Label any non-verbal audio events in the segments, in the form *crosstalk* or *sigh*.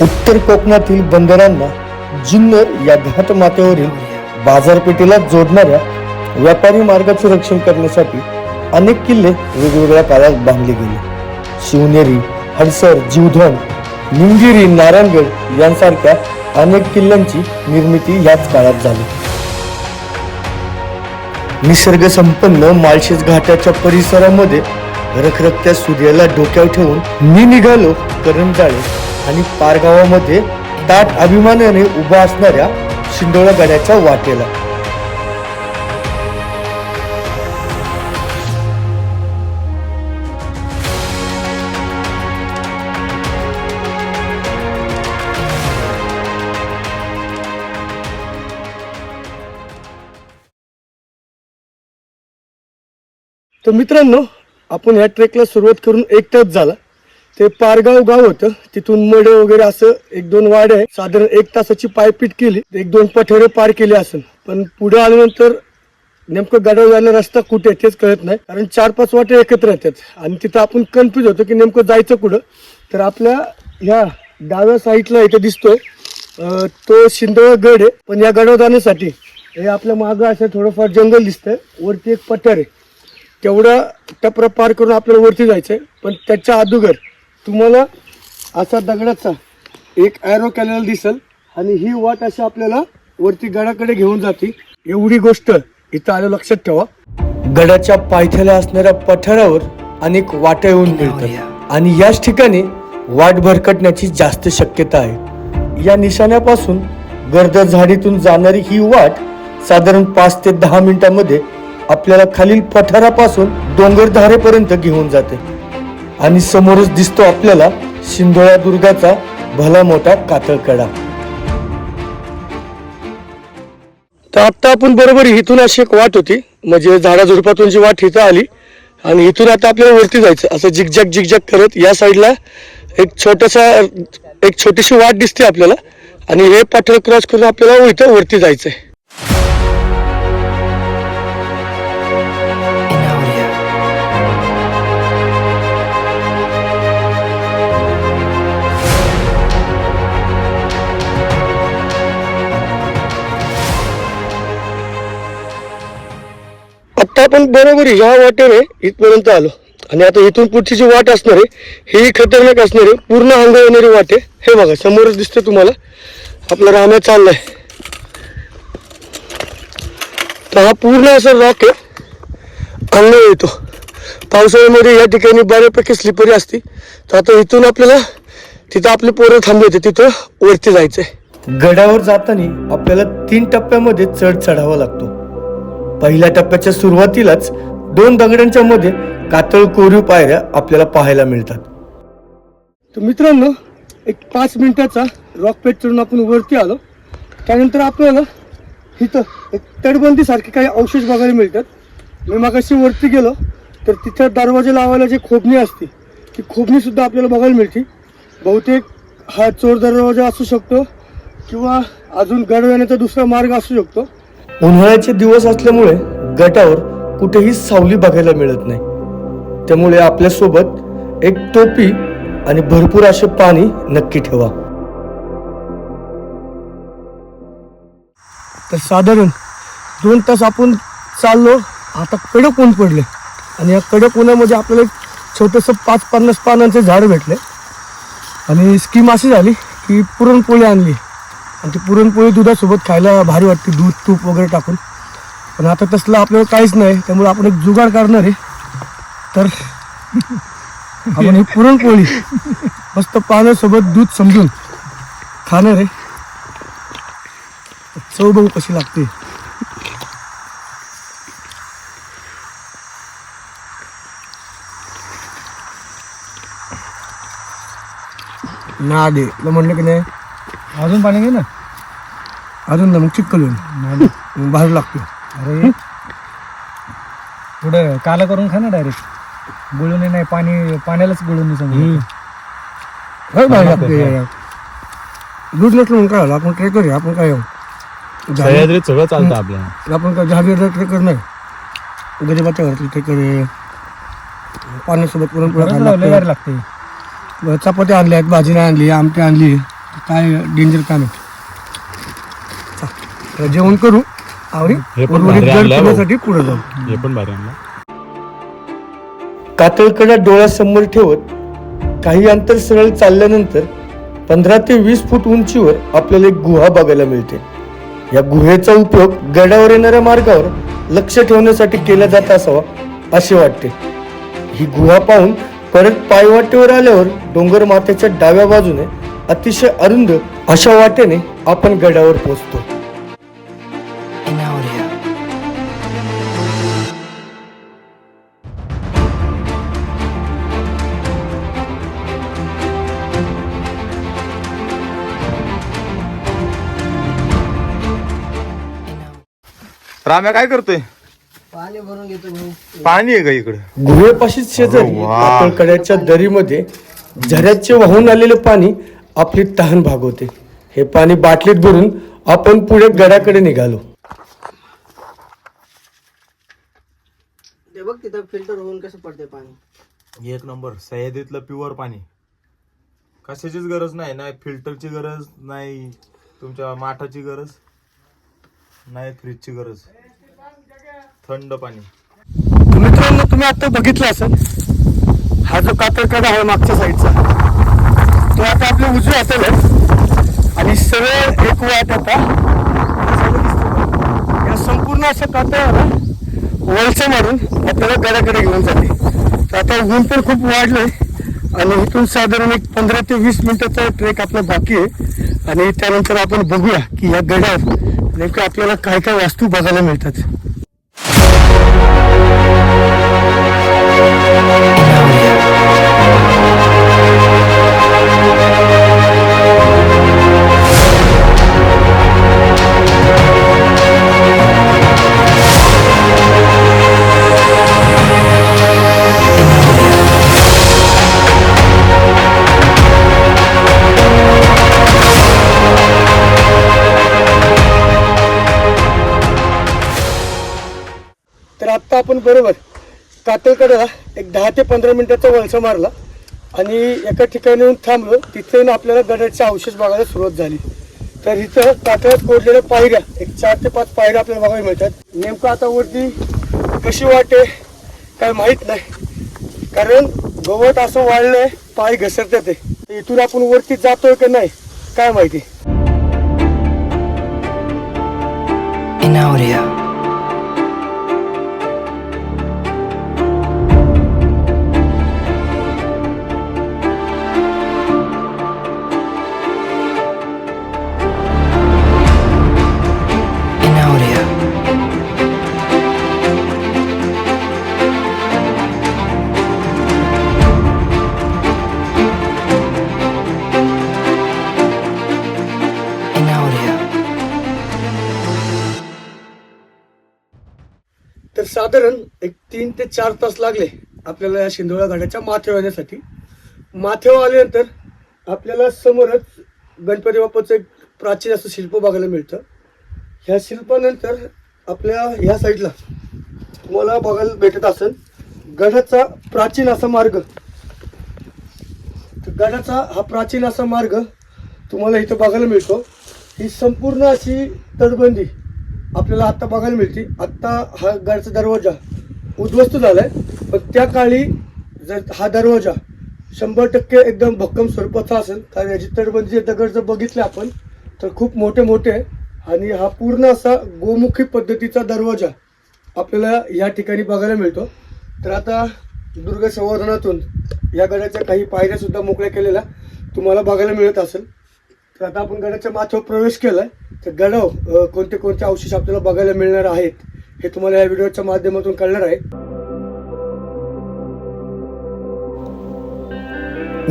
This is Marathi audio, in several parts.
उत्तर कोकणातील बंदरांना जुन्नर या घाटमाथ्यावरील बाजारपेठेला जोडणाऱ्या व्यापारी मार्गाचे रक्षण करण्यासाठी अनेक किल्ले वेगवेगळ्या काळात बांधले गेले. शिवनेरी हडसर जीवधन निमगिरी नारायणगड यांसारख्या अनेक किल्ल्यांची निर्मिती याच काळात झाली. निसर्ग संपन्न माळशेज घाटाच्या परिसरामध्ये रखरखत्या सूर्याला डोक्यावर ठेवून मी निघालो करंजाळे आणि पारगावामध्ये दाट अभिमानाने उभा असणाऱ्या शिंदोळा गड्याच्या वाटेला. तर मित्रांनो आपण ह्या ट्रेकला सुरुवात करून एक तास झाला. ते पारगाव गाव होतं. तिथून मडे वगैरे असं एक दोन वाडे आहे साधारण एक तासाची पायपीट केली. एक दोन पठारे पार केले असेल. पण पुढे आल्यानंतर नेमकं गडाव जायला रस्ता कुठे आहे तेच कळत नाही. कारण चार पाच वाटे एकत्र येतात. आणि तिथं आपण कन्फ्युज होतो की नेमकं जायचं कुठं. तर आपल्या ह्या डाव्या साईडला इथं दिसतोय. तो शिंदोळा गड आहे. पण या गडाव जाण्यासाठी हे आपल्या मागं असं थोडंफार जंगल दिसतंय. वरती एक पठार आहे. तेवढा टपरा पार करून आपल्याला वरती जायचं आहे पण त्याच्या अदुगर तुम्हाला असा दगडाचा एक ॲरो कॅनल दिसल आणि ही वाट अशी आपल्याला वरती गडाकडे घेऊन जाते. एवढी गोष्ट इथं आलं लक्षात ठेवा. गडाच्या पायथ्याला असणाऱ्या पठारावर अनेक वाटा येऊन मिळतात. आणि याच ठिकाणी वाट भरकटण्याची जास्त शक्यता आहे. या निशाण्यापासून गर्द झाडीतून जाणारी ही वाट साधारण पाच ते दहा मिनिटांमध्ये आपल्याला खालील पठारापासून डोंगरधारेपर्यंत घेऊन जाते. आणि समोरच दिसतो आपल्याला शिंदोळा दुर्गाचा भला मोठा कातळकडा. तर आता आपण बरोबर इथून अशी एक वाट होती. म्हणजे झाडाझुडपातून जी वाट इथं आली आणि इथून आता आपल्याला वरती जायचं असं जिगजॅग जिगजॅग करत या साईडला एक छोटासा एक छोटीशी वाट दिसते आपल्याला. आणि हे पठार क्रॉस करून आपल्याला इथं वरती जायचंय. आपण बरोबर ह्या वाटेने इथपर्यंत आलो. आणि आता इथून पुढची जी वाट असणार आहे ही खतरनाक असणार आहे. पूर्ण अंग येणारी वाट आहे. हे बघा समोरच दिसते तुम्हाला. आपला राम्या चाललाय. तर हा पूर्ण असा रॉक आहे. अंग येतो. पावसाळ्यामध्ये या ठिकाणी बऱ्यापैकी स्लिपरी असते. तर आता इथून आपल्याला तिथं आपले पोरं थांबले तिथं वरती जायचंय. गडावर जाताना आपल्याला तीन टप्प्यामध्ये चढ चढावा लागतो. पहिल्या टप्प्याच्या सुरुवातीलाच दोन दगडांच्या मध्ये कातळ कोरीव पायऱ्या आपल्याला पाहायला मिळतात. तर मित्रांनो एक पाच मिनिटाचा रॉक पेट चढून आपण वरती आलो. त्यानंतर आपल्याला इथं एक तटबंदीसारखे काही अवशेष बघायला मिळतात. मी मागाशी वरती गेलो तर तिथं दरवाजा लावायला जी खोबणी असते ती खोबणी सुद्धा आपल्याला बघायला मिळते. बहुतेक हा चोर दरवाजा असू शकतो किंवा अजून गड येण्याचा दुसरा मार्ग असू शकतो. उन्हाळ्याचे दिवस असल्यामुळे गटावर कुठेही सावली बघायला मिळत नाही. त्यामुळे आपल्यासोबत एक टोपी आणि भरपूर असे पाणी नक्की ठेवा. तर साधारण दोन तास आपण चाललो आता कडक ऊन पडले आणि या कडक उन्हामध्ये आपल्याला एक छोटंसं पाच पन्नास पानांचं झाड भेटले. आणि स्कीम अशी झाली की पुरणपोळी आणली. आणि ती पुरणपोळी दुधासोबत खायला भारी वाटते दूध तूप वगैरे टाकून. पण आता तसलं आपल्याला काहीच नाही त्यामुळे आपण एक जुगाड करणार आहे. तर *laughs* आपण ही पुरणपोळी मस्त पाण्यासोबत दूध समजून खाणार आहे. चव बघू कशी लागते. ना दे म्हणलं की नाही अजून पाणी घे ना. अजून ना मग चिक्कल होईल. मग भारी लागतो अरे. पुढे काला करून खा ना डायरेक्ट गुळून नाही पाणी पाण्यालाच गुळून भारी लागतं, दूध नसलं म्हणून काय झालं? आपण ट्रेक करूया? आपण काय झालं? सह्याद्रीत सगळं चालतं आपल्याला. आपण काय जहागीरदार ट्रेकर नाही गरीबाच्या घरातले ट्रेकर आहे पाण्यासोबत पुरणपोळ्या लागतं. लागते चपात्या आणल्या आहेत भाजी नाही आणली आमटी आणली. काय डेंजर काम आहे तर जेवण करू आणि हे पण उर्वरित भारी गड आणलंय भाऊ. फिरण्यासाठी पुढे जाऊ. हे पण भारी आणला. कातळकडा डोळ्यासमोर ठेवत काही अंतर सरळ चालल्यानंतर पंधरा ते वीस फूट उंचीवर आपल्याला एक गुहा बघायला मिळते. या गुहेचा उपयोग गडावर येणाऱ्या मार्गावर लक्ष ठेवण्यासाठी केला जात असावा असे वाटते. ही गुहा पाहून परत पायवाटेवर आल्यावर डोंगर माथ्याच्या डाव्या बाजूने अतिशय अरुंद अशा वाटेने आपण गडावर पोहोचतो. राम्या काय करतोय पाणी भरून घेतो भाऊ पाणी आहे का इकडे गुहेपाशीच शेजारी वा. कातळकड्याच्या दरीमध्ये झऱ्याचे वाहून आलेले पाणी आपली तहान भागवते हे पाणी बाटलीत भरून आपण पुढे गडाकडे निघालो. ते बघ तिथं फिल्टर होऊन कसं पडते पाणी. एक नंबर सह्याद्रीतलं प्युअर पाणी. कशाचीच गरज नाही नाही फिल्टरची गरज नाही तुमच्या माठाची गरज नाही फ्रीजची गरज. थंड पाणी. मित्रांनो तुम्ही आता बघितलं असेल हा जो कातळकडा आहे मागच्या साईडचा तो आता आपल्या उजवी असेलच आणि सरळ एक वाट आता. या संपूर्ण अशा कातळाला वळचं मारून आपल्याला गडाकडे घेऊन जाते. तर आता ऊन पण खूप वाढलंय. आणि इथून साधारण एक पंधरा ते वीस मिनिटाचा ट्रेक आपला बाकी आहे. आणि त्यानंतर आपण बघूया की या गडावर नेमकं आपल्याला काय काय वास्तू बघायला मिळतात. आपण बरोबर. कातळकडेला एक दहा ते पंधरा मिनिटाचा वळसा मारला आणि एका ठिकाणी येऊन थांबलो. तिथे येऊन आपल्याला गडाचे अवशेष बघायला सुरुवात झाली. तर इथं कातळात कोरलेल्या पायऱ्या एक चार ते पाच पायऱ्या आपल्याला बघायला मिळतात. नेमकं आता वरती कशी वाटे काय माहीत नाही. कारण गवत असं वाढलंय पाय घसरतात ते इथून आपण वरती जातोय का नाही काय माहिती. साधारण एक तीन ते चार तास लागले आपल्याला या शिंदोळा घाटाच्या माथ्यावर येण्यासाठी माथ्यावर आल्यानंतर आपल्याला समोरच गणपती बाप्पाचं एक प्राचीन असं शिल्प बघायला मिळतं. ह्या शिल्पानंतर आपल्या ह्या साईडला तुम्हाला बघायला भेटत असेल गडाचा प्राचीन असा मार्ग. तर गडाचा हा प्राचीन असा मार्ग तुम्हाला इथं बघायला मिळतो. ही संपूर्ण अशी तटबंदी आपल्याला आत्ता बघायला मिळते आत्ता हा गडाचा दरवाजा उद्ध्वस्त झालाय. पण त्या काळी जर हा दरवाजा शंभर टक्के एकदम भक्कम स्वरूपाचा असेल कारण याची तटबंदीचे दगड जर बघितले आपण तर खूप मोठे मोठे आहे. आणि हा पूर्ण असा गोमुखी पद्धतीचा दरवाजा आपल्याला या ठिकाणी बघायला मिळतो. तर आता दुर्ग संवर्धनातून या गडाच्या काही पायऱ्यासुद्धा मोकळ्या केलेल्या तुम्हाला बघायला मिळत असेल. तर आता आपण गडाच्या माथ्यावर प्रवेश केलाय. तर गडावर कोणते कोणते अवशेष आपल्याला बघायला मिळणार आहेत हे तुम्हाला या व्हिडिओच्या माध्यमातून कळणार आहे.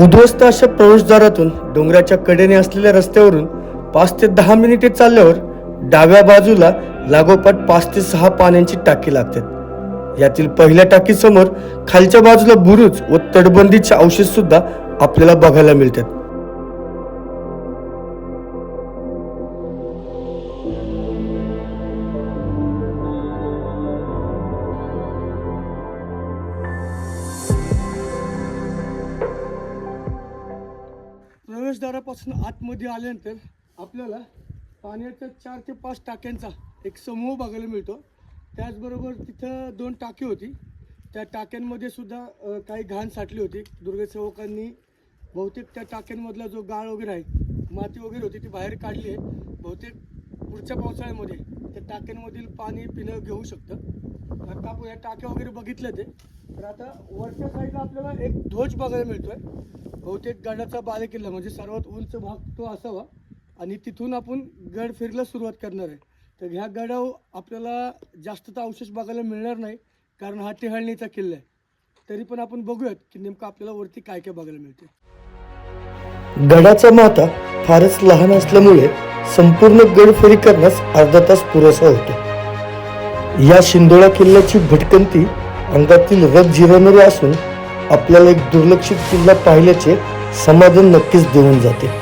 उद्ध्वस्त अशा प्रवेशद्वारातून डोंगराच्या कडेने असलेल्या रस्त्यावरून पाच ते दहा मिनिटे चालल्यावर डाव्या बाजूला लागोपाठ पाच ते सहा पाण्याची टाकी लागतात. यातील पहिल्या टाकीसमोर खालच्या बाजूला बुरुज व तटबंदीचे अवशेष सुद्धा आपल्याला बघायला मिळतात. पासून आतमध्ये आल्यानंतर आपल्याला पाण्याच्या चार ते पाच टाक्यांचा एक समूह बघायला मिळतो. त्याचबरोबर तिथं दोन टाकी होती. त्या टाक्यांमध्ये सुद्धा काही घाण साठली होती. दुर्गसेवकांनी बहुतेक त्या टाक्यांमधला जो गाळ वगैरे आहे माती वगैरे होती ती बाहेर काढली आहे. बहुतेक पुढच्या पावसाळ्यामध्ये त्या टाक्यांमधील पाणी पिणं घेऊ शकतं. आता आपण या टाक्या वगैरे बघितल्या ते. तर आता वरच्या साईडला आपल्याला एक ध्वज बघायला मिळतोय. बहुतेक गडाचा बालेकिल्ला म्हणजे सर्वात उंच भाग तो असावा. आणि तिथून आपण गड फिरायला सुरुवात करणार आहे. तर ह्या गडावर आपल्याला जास्त तर अवशेष बघायला मिळणार नाही कारण हा टिहाळणीचा किल्ला आहे. तरी पण आपण बघूयात की नेमकं आपल्याला वरती काय काय बघायला मिळते गडाचा माता फारच लहान असल्यामुळे संपूर्ण गड फेरी करण्यास अर्धा तास पुरेसा होतो. या शिंदोळा किल्ल्याची भटकंती अंगातील रग जिरवणारी असून आपल्याला एक दुर्लक्षित किल्ला पाहिल्याचे समाधान नक्कीच देऊन जाते.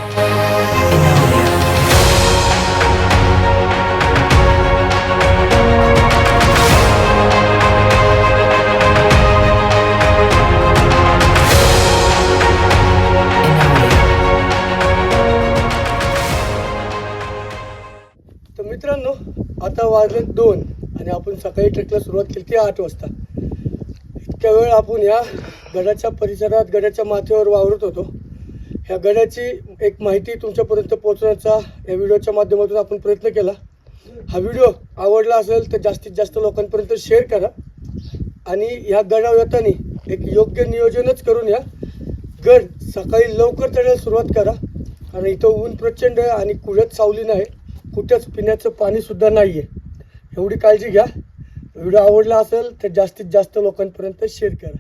मित्रांनो आता वाजले दोन आणि आपण सकाळी ट्रेकला सुरुवात केली ती आठ वाजता. इतक्या वेळ आपण या गडाच्या परिसरात गडाच्या माथ्यावर वावरत होतो. ह्या गडाची एक माहिती तुमच्यापर्यंत पोहोचवण्याचा या व्हिडिओच्या माध्यमातून आपण प्रयत्न केला. हा व्हिडिओ आवडला असेल तर जास्तीत जास्त लोकांपर्यंत शेअर करा आणि ह्या गडावर येताना एक योग्य नियोजनच करून या. गड सकाळी लवकर चढायला सुरुवात करा. कारण इथं ऊन प्रचंड आहे आणि कुठेच सावली नाही. कुठेच पिण्याचं पाणीसुद्धा नाही आहे एवढी काळजी घ्या. व्हिडिओ आवडला असेल तर जास्तीत जास्त लोकांपर्यंत शेअर करा.